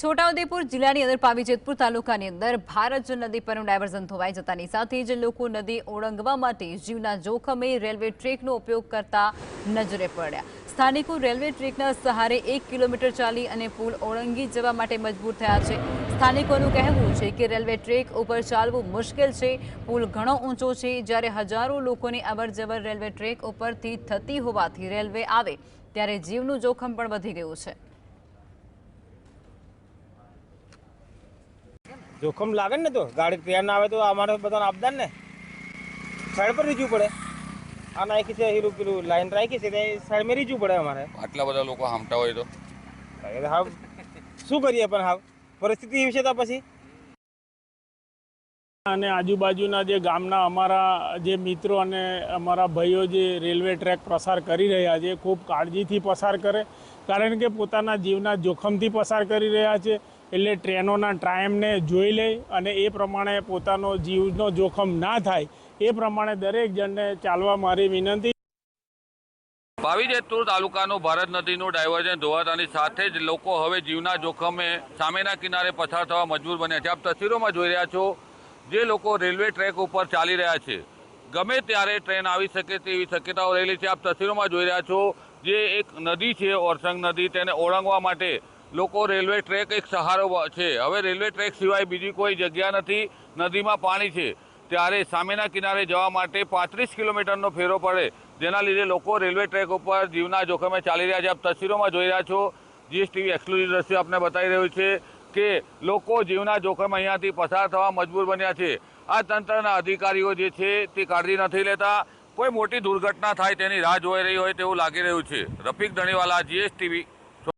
છોટાઉદેપુર જિલ્લાની અંદર પાવી જેતપુર તાલુકાની અંદર ભારત નદી પરનું ડાયવર્ઝન ધોવાઈ જતાની સાથે જ લોકો નદી ઓળંગવા માટે જીવના જોખમે રેલવે ટ્રેકનો ઉપયોગ કરતા નજરે પડ્યા. સ્થાનિકો રેલવે ટ્રેકના સહારે એક કિલોમીટર ચાલી અને પુલ ઓળંગી જવા માટે મજબૂર થયા છે. સ્થાનિકોનું કહેવું છે કે રેલવે ટ્રેક ઉપર ચાલવું મુશ્કેલ છે. પુલ ઘણો ઊંચો છે. જ્યારે હજારો લોકોની અવરજવર રેલવે ટ્રેક ઉપરથી થતી હોવાથી રેલવે આવે, ત્યારે જીવનું જોખમ પણ વધી ગયું છે. જોખમ લાગે ને તો. ગાડી ટ્રેન આવે તો અમારે બધાને આપદાન ને. સાઈડ પર રીજવું પડે. આ નાખી છે હીરું પેલું લાઈન રાખી છે તે સાઈડમાં રીજવું પડે અમારે. આટલા બધા લોકો હામટા હોય તો. એટલે હાવ શું કરીએ પણ હાવ? પરિસ્થિતિ એવી છે તો પછી. અને આજુબાજુના જે ગામના અમારા જે મિત્રો અને અમારા ભાઈઓ જે રેલવે ટ્રેક પસાર કરી રહ્યા છે ખૂબ કાળજીથી પસાર કરે. કારણ કે પોતાના જીવના જોખમથી પસાર કરી રહ્યા છે. એટલે ટ્રેનોના ટાઈમને જોઈ લે અને એ પ્રમાણે પોતાનો જીવનો જોખમ ના થાય, એ પ્રમાણે દરેક જણને ચાલવા મારી વિનંતી. ભાવી તાલુકાનું ભારત નદીનું ડાયવર્ઝન ધોવાતાની સાથે જ લોકો હવે જીવના જોખમે સામેના કિનારે પસાર થવા મજબૂર બન્યા છે. આપ તસવીરોમાં જોઈ રહ્યા છો જે લોકો રેલવે ટ્રેક ઉપર ચાલી રહ્યા છે. ગમે ત્યારે ટ્રેન આવી શકે તેવી શક્યતાઓ રહેલી છે. આપ તસવીરોમાં જોઈ રહ્યા છો જે એક નદી છે ઓરસંગ નદી, તેને ઓળંગવા માટે લોકો રેલવે ટ્રેક એક સહારો છે. હવે રેલવે ટ્રેક સિવાય બીજી કોઈ જગ્યા નથી. નદીમાં પાણી છે. ત્યારે સામેના કિનારે જવા માટે પાંત્રીસ કિલોમીટરનો ફેરો પડે. જેના લીધે લોકો રેલવે ટ્રેક ઉપર જીવના જોખમે ચાલી રહ્યા છે. આપ તસવીરોમાં જોઈ રહ્યા છો જીએસટીવી એક્સક્લુઝિવ દ્રશ્ય આપને બતાવી રહ્યું છે કે લોકો જીવના જોખમ અહીંયાથી પસાર થવા મજબૂર બન્યા છે. આ તંત્રના અધિકારીઓ જે છે તે કાળજી નથી લેતા. કોઈ મોટી દુર્ઘટના થાય તેની રાહ જોઈ રહી હોય તેવું લાગી રહ્યું છે. રફીક ધણીવાલા, જીએસટીવી